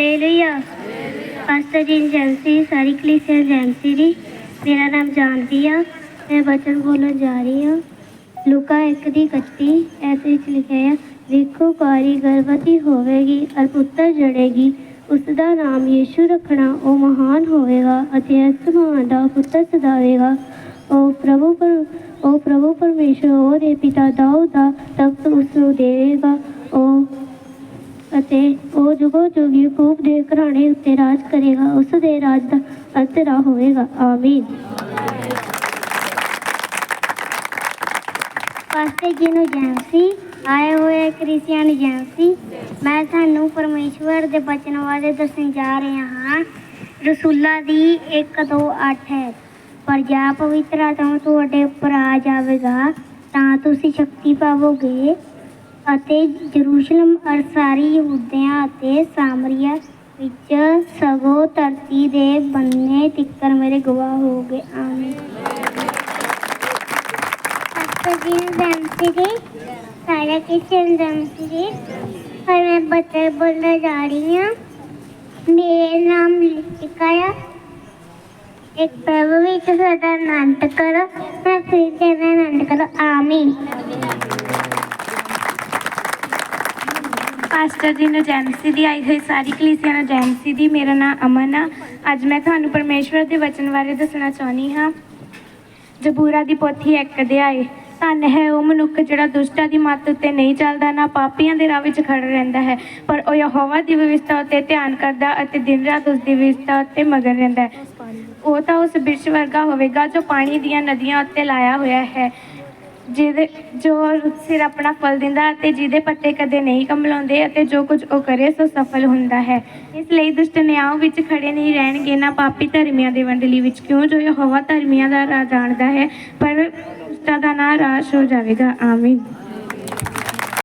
Hallelujah pastor ji agency ਸਾਰੀ ਕਲੀਸਿਆ agency ਦੀ ਮੇਰਾ ਨਾਮ ਜਾਣਦੀ ਆ, ਮੈਂ ਬਚਨ ਬੋਲਣ ਜਾ ਰਹੀ ਹਾਂ ਲੁਕਾ 1 ਦੀ 31 ਐਸੇ ਵਿੱਚ ਲਿਖਿਆ ਹੈ ਵੇਖੋ ਕੁਆਰੀ ਗਰਭਵਤੀ ਹੋਵੇਗੀ ਅਰ ਪੁੱਤਰ ਜੜੇਗੀ। ਉਸ ਦਾ ਨਾਮ ਯੀਸ਼ੂ ਰੱਖਣਾ, ਉਹ ਮਹਾਨ ਹੋਵੇਗਾ ਅਤੇ ਅਸਮਾਨ ਦਾ ਪੁੱਤਰ ਸਦਾਵੇਗਾ। ਉਹ ਪ੍ਰਭੂ ਪਰ ਉਹ ਪ੍ਰਭੂ ਪਰਮੇਸ਼ਰ, ਉਹਦੇ ਪਿਤਾ ਦਾਊਦ ਦਾ ਤਖਤ ਉਸ ਨੂੰ ਦੇਵੇਗਾ। ਅਤੇ ਉਹ ਜੁਗੋ ਜੁਗ ਯਾਕੂਬ ਦੇ ਘਰਾਣੇ ਉੱਤੇ ਰਾਜ ਕਰੇਗਾ, ਉਸ ਦੇ ਰਾਜ ਦਾ ਅੰਤ ਨਾ ਹੋਵੇਗਾ। ਆਮੀਨ। ਪਾਸਟਰ ਜੀ ਨੂੰ ਜੈਂਸੀ ਆਏ ਹੋਏ ਕ੍ਰਿਸਚੀਅਨ ਏਜੰਸੀ ਮੈਂ ਤੁਹਾਨੂੰ ਪਰਮੇਸ਼ਵਰ ਦੇ ਬਚਨ ਬਾਰੇ ਦੱਸਣ ਜਾ ਰਿਹਾ ਹਾਂ। ਰਸੂਲਾ ਦੀ 1 2 8 ਹੈ। ਪਰ ਜਾ ਪਵਿੱਤਰ ਆਤਮਾ ਤੁਹਾਡੇ ਉੱਪਰ ਆ ਜਾਵੇਗਾ, ਤਾਂ ਤੁਸੀਂ ਸ਼ਕਤੀ ਪਾਵੋਗੇ। ਅਤੇ ਜਰੂਸ਼ਲਮ ਅਰ ਸਾਰੀ ਅਤੇ ਸਾਮਰੀਆ ਵਿੱਚ ਸਗੋਂ ਧਰਤੀ ਦੇ ਬੰਨੇ ਤਿੱਕਰ ਮੇਰੇ ਗਵਾਹ ਹੋਗੇ ਆਮੀਨ। ਪਾਸਟਰ ਜੀ ਸਾਰਾ ਕਿਚਨ ਜੈਂਸੀ ਪਰ ਮੈਂ ਬੱਚੇ ਬੋਲਣ ਜਾ ਰਹੀ ਹਾਂ। ਮੇਰੇ ਨਾਮ ਲਿਖਿਕਾ ਹੈ ਇੱਕ ਪ੍ਰਭੂ ਵਿੱਚ ਸਦਾ ਆਨੰਦ ਕਰੋ। ਮੈਂ ਫਿਰ ਤੇਰਾ ਆਨੰਦ ਕਰੋ। ਆਮੀਨ। ਪਾਸਟਰ ਜੀ ਨੂੰ ਏਜੰਸੀ ਦੀ ਆਈ ਹੋਈ ਸਾਰੀ ਕਲੀਸਿਆਂ ਨੂੰ ਏਜੰਸੀ ਦੀ, ਮੇਰਾ ਨਾਮ ਅਮਨ ਆ। ਅੱਜ ਮੈਂ ਤੁਹਾਨੂੰ ਪਰਮੇਸ਼ਵਰ ਦੇ ਵਚਨ ਬਾਰੇ ਦੱਸਣਾ ਚਾਹੁੰਦੀ ਹਾਂ। ਜਬੂਰਾ ਦੀ ਪੋਥੀ ਇੱਕ ਅਧਿਆਏ ਧੰਨ ਹੈ ਉਹ ਮਨੁੱਖ ਜਿਹੜਾ ਦੁਸ਼ਟਾਂ ਦੀ ਮੱਤ ਉੱਤੇ ਨਹੀਂ ਚੱਲਦਾ, ਨਾ ਪਾਪੀਆਂ ਦੇ ਰਾਹ ਵਿੱਚ ਖੜਾ ਰਹਿੰਦਾ ਹੈ, ਪਰ ਉਹ ਯਹੋਵਾ ਦੀ ਵਿਵਸਥਾ ਉੱਤੇ ਧਿਆਨ ਕਰਦਾ ਅਤੇ ਦਿਨ ਰਾਤ ਉਸ ਦੀ ਵਿਵਸਥਾ ਉੱਤੇ ਮਗਨ ਰਹਿੰਦਾ ਹੈ। ਉਹ ਤਾਂ ਉਸ ਬਿਰਛ ਵਰਗਾ ਹੋਵੇਗਾ ਜੋ ਪਾਣੀ ਦੀਆਂ ਨਦੀਆਂ ਉੱਤੇ ਲਾਇਆ ਹੋਇਆ ਹੈ। ਜਿਹਦੇ, ਜੋ ਸਿਰ ਆਪਣਾ ਫਲ ਦਿੰਦਾ ਅਤੇ ਜਿਹਦੇ ਪੱਤੇ ਕਦੇ ਨਹੀਂ ਕਮਲਾਉਂਦੇ ਅਤੇ ਜੋ ਕੁਝ ਉਹ ਕਰੇ ਸੋ ਸਫਲ ਹੁੰਦਾ ਹੈ। ਇਸ ਲਈ ਦੁਸ਼ਟ ਨਿਆਂ ਵਿੱਚ ਖੜੇ ਨਹੀਂ ਰਹਿਣਗੇ। ਨਾ ਪਾਪੀ ਧਰਮੀਆਂ ਦੇ ਵੰਡਲੀ ਵਿੱਚ ਕਿਉਂ? ਜੋ ਯਹੋਵਾ ਧਰਮੀਆਂ ਦਾ ਰਾਹ ਜਾਣਦਾ ਹੈ, ਪਰ ਦੁਸ਼ਟਾਂ ਦਾ ਨਾਂ ਰਾਸ਼ ਹੋ ਜਾਵੇਗਾ। ਆਮੀਨ।